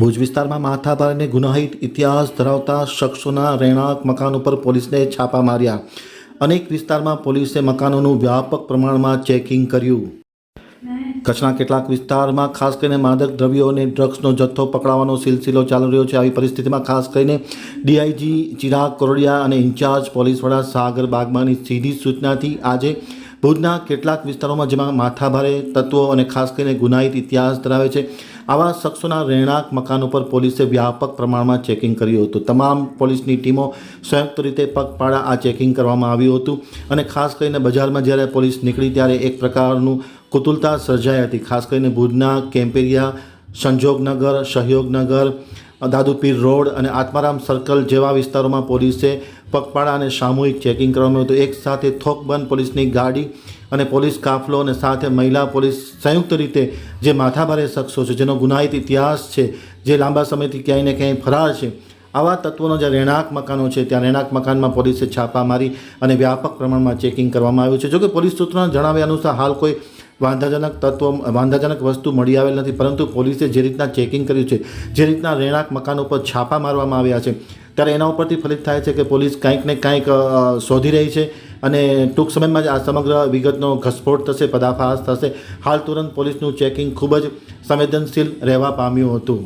ભુજ વિસ્તારમાં માથાભારે ગુનાહિત ઇતિહાસ ધરાવતા શખ્સોના રહેણાંક મકાન ઉપર પોલીસને છાપા માર્યા. અનેક વિસ્તારમાં પોલીસે મકાનોનું વ્યાપક પ્રમાણમાં ચેકિંગ કર્યું. કચ્છના કેટલાક વિસ્તારમાં ખાસ કરીને માદક દ્રવ્યો અને ડ્રગ્સનો જથ્થો પકડાવાનો સિલસિલો ચાલી રહ્યો છે. આવી પરિસ્થિતિમાં ખાસ કરીને ડીઆઈજી ચિરાગ કોરડિયા અને ઇન્ચાર્જ પોલીસ વડા સાગર બાગમાની સીધી સૂચનાથી આજે ભુજના કેટલાક વિસ્તારોમાં જેમાં માથાભારે તત્વો અને ખાસ કરીને ગુનાહિત ઇતિહાસ ધરાવે છે, આવા શખ્સોના રહેણાંક મકાન ઉપર પોલીસે વ્યાપક પ્રમાણમાં ચેકિંગ કર્યું હતું. તમામ પોલીસની ટીમો સંયુક્ત રીતે પગપાળા આ ચેકિંગ કરવામાં આવ્યું હતું અને ખાસ કરીને બજારમાં જ્યારે પોલીસ નીકળી ત્યારે એક પ્રકારનું કુતુલતા સર્જાઈ હતી. ખાસ કરીને ભુજના કેમ્પેરિયા, સંજોગનગર, સહયોગનગર, દાદુપીર રોડ અને આત્મારામ સર્કલ જેવા વિસ્તારોમાં પોલીસે પગપાળા અને સામૂહિક ચેકિંગ કરવામાં આવ્યું હતું. એક સાથે થોકબંધ પોલીસની ગાડી અને પોલીસ કાફલો અને સાથે મહિલા પોલીસ સંયુક્ત રીતે જે માથાભારે શખ્સો છે, જેનો ગુનાહિત ઇતિહાસ છે, જે લાંબા સમયથી ક્યાંય ને ક્યાંય ફરાર છે, આવા તત્વોનો જે રહેણાંક મકાનો છે, ત્યાં રહેણાંક મકાનમાં પોલીસે છાપા મારી અને વ્યાપક પ્રમાણમાં ચેકિંગ કરવામાં આવ્યું છે. જોકે પોલીસ સૂત્રોના જણાવ્યા અનુસાર હાલ કોઈ વાંધાજનક તત્વો, વાંધાજનક વસ્તુ મળી આવેલ નથી, પરંતુ પોલીસે જે રીતના ચેકિંગ કર્યું છે, જે રીતના રહેણાંક મકાનો પર છાપા મારવામાં આવ્યા છે ત્યારે એના ઉપરથી ફલિત થાય છે કે પોલીસ કંઈક ને કંઈક શોધી રહી છે અને ટૂંક સમયમાં જ આ સમગ્ર વિગતનો ઘસફોટ થશે, પદાફાશ થશે. હાલ તુરંત પોલીસનું ચેકિંગ ખૂબ જ સંવેદનશીલ રહેવા પામ્યું હતું.